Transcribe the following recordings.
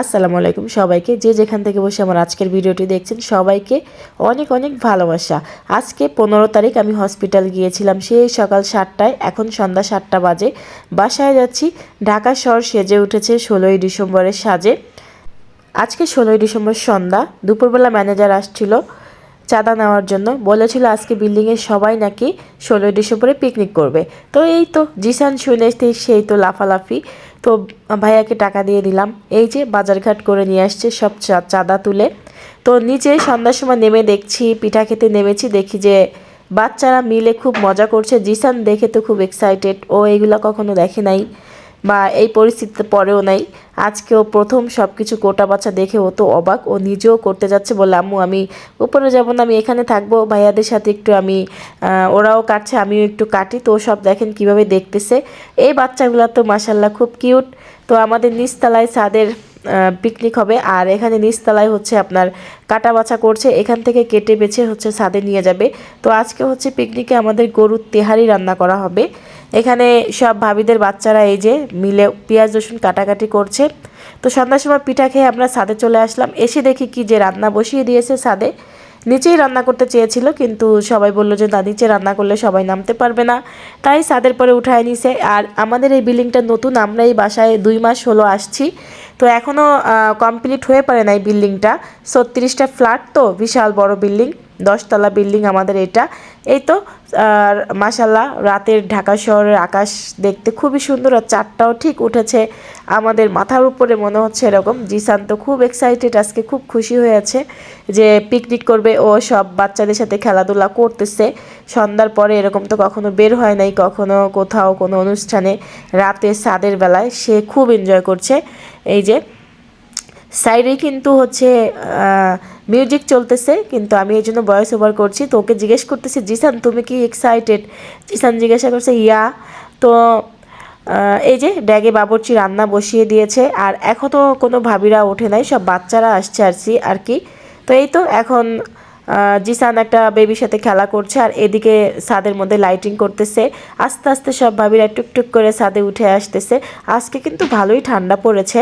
আসসালামু আলাইকুম সবাইকে। যে যেখান থেকে বসে আমার আজকের ভিডিওটি দেখছেন, সবাইকে অনেক অনেক ভালোবাসা। আজকে পনেরো তারিখ আমি হসপিটাল গিয়েছিলাম, সেই সকাল সাতটায়। এখন সন্ধ্যা সাতটা বাজে। বাসায় যাচ্ছি। ঢাকা শহর সেজে উঠেছে ষোলোই ডিসেম্বরের সাজে। আজকে ষোলোই ডিসেম্বর সন্ধ্যা। দুপুরবেলা ম্যানেজার আসছিল চাঁদা নেওয়ার জন্য। বলেছিল আজকে বিল্ডিংয়ে সবাই নাকি ষোলোই ডিসেম্বরে পিকনিক করবে। তো এই তো, জিসান শুনে সেই তো লাফালাফি। তো ভাইয়াকে টাকা দিয়ে দিলাম। এই যে বাজারঘাট করে নিয়ে আসছে সব চাঁদা তুলে। তো নিচে সন্ধ্যার সময় নেমে দেখছি, পিঠা খেতে নেমেছি, দেখি যে বাচ্চারা মিলে খুব মজা করছে। জিসান দেখে তো খুব এক্সাইটেড ও এগুলো কখনো দেখে নাই। বা এই পরিস্থিতিতে পরেও নাই। আজকেও প্রথম সব কিছু কোটা বাচ্চা দেখে ও তো অবাক। ও নিজেও করতে যাচ্ছে বলে, আম্মু, আমি উপরে যাব না, আমি এখানে থাকব। ভাইয়াদের সাথে একটু আমি ওরাও কাটছে, আমিও একটু কাটি। তো সব দেখেন কীভাবে দেখতেছে। এই বাচ্চাগুলো তো মাসাল্লাহ খুব কিউট। তো আমাদের নিচতলায় ছাদের পিকনিক হবে। আর এখানে নিচতলায় হচ্ছে আপনার কাটা বাছা করছে। এখান থেকে কেটে বেছে হচ্ছে ছাদে নিয়ে যাবে। তো আজকে হচ্ছে পিকনিকে আমাদের গরুর তেহারি রান্না করা হবে। এখানে সব ভাবিদের বাচ্চারা এই যে মিলে পেঁয়াজ, রসুন কাটাকাটি করছে। তো সন্ধ্যার সময় পিঠা খেয়ে আমরা ছাদে চলে আসলাম। এসে দেখি কি যে রান্না বসিয়ে দিয়েছে ছাদে। নিচেই রান্না করতে চেয়েছিল, কিন্তু সবাই বলল যে, না, নিচে রান্না করলে সবাই নামতে পারবে না। তাই ছাদের পরে উঠায় নিছে। আর আমাদের এই বিল্ডিংটা নতুন, আমরা এই বাসায় দুই মাস হলো আসছি। তো এখনও কমপ্লিট হয়ে পারে না এই বিল্ডিংটা। ছত্রিশটা ফ্ল্যাট তো, বিশাল বড় বিল্ডিং। দশতলা বিল্ডিং আমাদের এটা। এই তো, আর মাসাল্লাহ রাতের ঢাকা শহরের আকাশ দেখতে খুবই সুন্দর আর চারটাও ঠিক উঠেছে। আমাদের মাথার উপরে মনে হচ্ছে এরকম। জিসান তো খুব এক্সাইটেড আজকে খুব খুশি হয়েছে যে পিকনিক করবে। ও সব বাচ্চাদের সাথে খেলাধুলা করতেছে। সন্ধ্যার পরে এরকম তো কখনো বের হয় নাই, কখনো কোথাও কোনো অনুষ্ঠানে। রাতে সাদের বেলায় সে খুব এনজয় করছে। এই যে সাইডে কিন্তু হচ্ছে মিউজিক চলতেছে, কিন্তু আমি এই জন্য ভয়েস ওভার করছি। তো ওকে জিজ্ঞেস করতেছি, জিসান, তুমি কি এক্সাইটেড জিসান জিজ্ঞাসা করছে, ইয়া। তো এই যে ড্যাগে বাবরচি রান্না বসিয়ে দিয়েছে, আর এখনও কোনো ভাবিরা ওঠে নাই, সব বাচ্চারা আসছে আর কি আর কি। তো এই তো এখন জিসান একটা বেবির সাথে খেলা করছে, আর এদিকে সাদের মধ্যে লাইটিং করতেছে। আস্তে আস্তে সব ভাবিরা টুকটুক করে সাদে উঠে আসতেছে। আজকে কিন্তু ভালোই ঠান্ডা পড়েছে।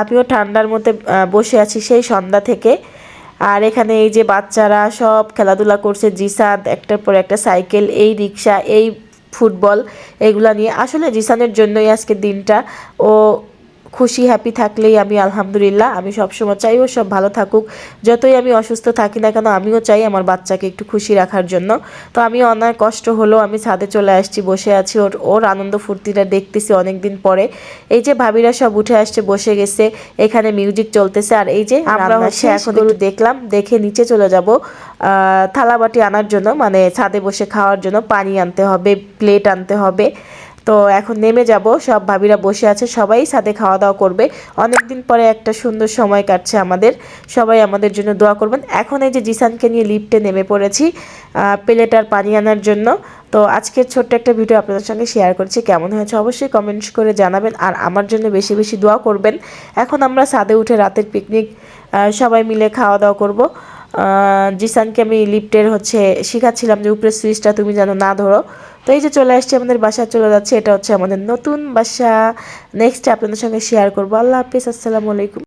আমিও ঠান্ডার মধ্যে বসে আছি সেই সন্ধ্যা থেকে। আর এখানে এই যে বাচ্চারা সব খেলাধুলা করছে জিসাদ একটার পর একটা সাইকেল, এই রিক্সা, এই ফুটবল, এগুলা নিয়ে। আসলে জিসানের জন্যই আজকে দিনটা। ও খুশি হ্যাপি থাকলেই আমি আলহামদুলিল্লাহ আমি সবসময় চাই ও সব ভালো থাকুক। যতই আমি অসুস্থ থাকি না কেন আমিও চাই আমার বাচ্চাকে একটু খুশি রাখার জন্য। তো আমি অনেক কষ্ট হলো আমি ছাদে চলে আসছি বসে আছি ওর ওর আনন্দ ফুর্তিটা দেখতেছি অনেক দিন পরে। এই যে ভাবিরা সব উঠে আসছে বসে গেছে এখানে মিউজিক চলতেছে আর এই যে আমরা হচ্ছে এখন একটু দেখলাম দেখে নিচে চলে যাব। থালাবাটি আনার জন্য মানে ছাদে বসে খাওয়ার জন্য পানি আনতে হবে প্লেট আনতে হবে। তো এখন নেমে যাব, সব ভাবিরা বসে আছে, সবাই সাথে খাওয়া দাওয়া করবে। অনেক দিন পরে একটা সুন্দর সময় কাটছে আমাদের, সবাই আমাদের জন্য দোয়া করবেন। এখন এই যে জিসানকে নিয়ে লিফটে নেমে পড়েছি প্লেট আর পানি আনার জন্য। তো আজকের ছোট্ট একটা ভিডিও আপনাদের সঙ্গে শেয়ার করছি, কেমন হয়েছে অবশ্যই কমেন্টস করে জানাবেন, আর আমার জন্য বেশি বেশি দোয়া করবেন। এখন আমরা সাদে উঠে রাতের পিকনিক সবাই মিলে খাওয়া দাওয়া করব জিসানকে আমি লিফটের হচ্ছে শেখাচ্ছিলাম যে উপরে সুইচটা তুমি যেন না ধরো। তো এই যে চলে আসছে আমাদের বাসা চলে যাচ্ছে। এটা হচ্ছে আমাদের নতুন বাসা। নেক্সট আপনাদের সঙ্গে শেয়ার করব। আল্লাহ হাফিজ, আসসালামু আলাইকুম।